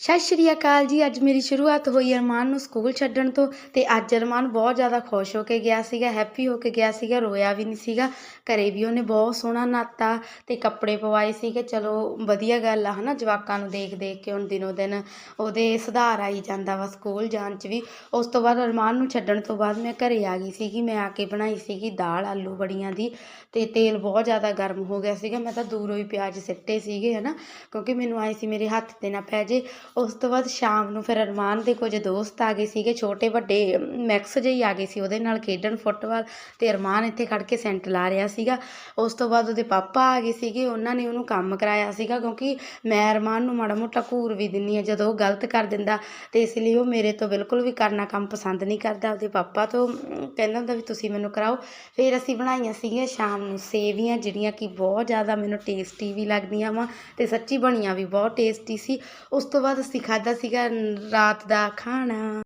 ਸਤਿ ਸ਼੍ਰੀ ਅਕਾਲ ਜੀ। ਅੱਜ ਮੇਰੀ ਸ਼ੁਰੂਆਤ ਹੋਈ ਅਰਮਾਨ ਨੂੰ ਸਕੂਲ ਛੱਡਣ ਤੋਂ ਤੇ ਅੱਜ ਅਰਮਾਨ ਬਹੁਤ ਜ਼ਿਆਦਾ ਖੁਸ਼ ਹੋ ਕੇ ਗਿਆ ਸੀਗਾ ਹੈਪੀ ਹੋ ਕੇ ਗਿਆ ਸੀਗਾ, ਰੋਇਆ ਵੀ ਨਹੀਂ ਸੀਗਾ। ਘਰੇ ਵੀ ਉਹਨੇ ਬਹੁਤ ਸੋਹਣਾ ਨਾਤਾ ਤੇ ਕੱਪੜੇ ਪਵਾਏ ਸੀਗੇ। ਚਲੋ, ਵਧੀਆ ਗੱਲ ਆ, ਹਨਾ? ਜਵਾਕਾਂ ਨੂੰ ਦੇਖ ਦੇਖ ਕੇ ਹੁਣ ਦਿਨੋ ਦਿਨ ਉਹਦੇ ਸੁਧਾਰ ਆਈ ਜਾਂਦਾ ਵਾ ਸਕੂਲ ਜਾਣ ਚ ਵੀ। ਉਸ ਤੋਂ ਬਾਅਦ ਅਰਮਾਨ ਨੂੰ ਛੱਡਣ ਤੋਂ ਬਾਅਦ ਮੈਂ ਘਰੇ ਆ ਗਈ ਸੀਗੀ। ਮੈਂ ਆ ਕੇ ਬਣਾਈ ਸੀਗੀ ਦਾਲ, ਆਲੂ ਬੜੀਆਂ ਦੀ ਤੇ ਤੇਲ ਬਹੁਤ ਜ਼ਿਆਦਾ ਗਰਮ ਹੋ ਗਿਆ ਸੀਗਾ। ਮੈਂ ਤਾਂ ਦੂਰੋਂ ਹੀ ਪਿਆਜ਼ ਸਿੱਟੇ ਸੀਗੇ, ਹਨਾ? ਕਿਉਂਕਿ ਮੈਨੂੰ ਆਏ ਸੀ ਮੇਰੇ ਹੱਥ ਤੇ ਨਾ ਪੈ ਜੇ। ਉਸ ਤੋਂ ਬਾਅਦ ਸ਼ਾਮ ਨੂੰ ਫਿਰ ਅਰਮਾਨ ਦੇ ਕੁਝ ਦੋਸਤ ਆ ਗਏ ਸੀਗੇ, ਛੋਟੇ ਵੱਡੇ, ਮੈਕਸ ਜਿਹੇ ਆ ਗਏ ਸੀ, ਉਹਦੇ ਨਾਲ ਖੇਡਣ ਫੁੱਟਬਾਲ ਤੇ ਅਰਮਾਨ ਇੱਥੇ ਖੜ ਕੇ ਸੈਂਟ ਲਾ ਰਿਹਾ ਸੀਗਾ। ਉਸ ਤੋਂ ਬਾਅਦ ਉਹਦੇ ਪਾਪਾ ਆ ਗਏ ਸੀਗੇ, ਉਹਨਾਂ ਨੇ ਉਹਨੂੰ ਕੰਮ ਕਰਾਇਆ ਸੀਗਾ ਕਿਉਂਕਿ ਮੈਂ ਅਰਮਾਨ ਨੂੰ ਮਾੜਾ ਮੋਟਾ ਘੂਰ ਵੀ ਦਿੰਨੀ ਆ ਜਦੋਂ ਉਹ ਗਲਤ ਕਰ ਦਿੰਦਾ ਤੇ ਇਸ ਲਈ ਉਹ ਮੇਰੇ ਤੋਂ ਬਿਲਕੁਲ ਵੀ ਕਰਨਾ ਕੰਮ ਪਸੰਦ ਨਹੀਂ ਕਰਦਾ। ਉਹਦੇ ਪਾਪਾ ਤੋਂ ਕਹਿੰਦਾ ਹੁੰਦਾ ਵੀ ਤੁਸੀਂ ਮੈਨੂੰ ਕਰਾਓ। ਫਿਰ ਅਸੀਂ ਬਣਾਈਆਂ ਸੀਗੀਆਂ ਸ਼ਾਮ ਨੂੰ ਸੇਵੀਆਂ, ਜਿਹੜੀਆਂ ਕਿ ਬਹੁਤ ਜ਼ਿਆਦਾ ਮੈਨੂੰ ਟੇਸਟੀ ਵੀ ਲੱਗਦੀਆਂ ਵਾ ਤੇ ਸੱਚੀ ਬਣੀਆਂ ਵੀ ਬਹੁਤ ਟੇਸਟੀ ਸੀ। ਉਸ ਤੋਂ ਬਾਅਦ ਅਸੀਂ ਖਾਧਾ ਸੀਗਾ ਰਾਤ ਦਾ ਖਾਣਾ?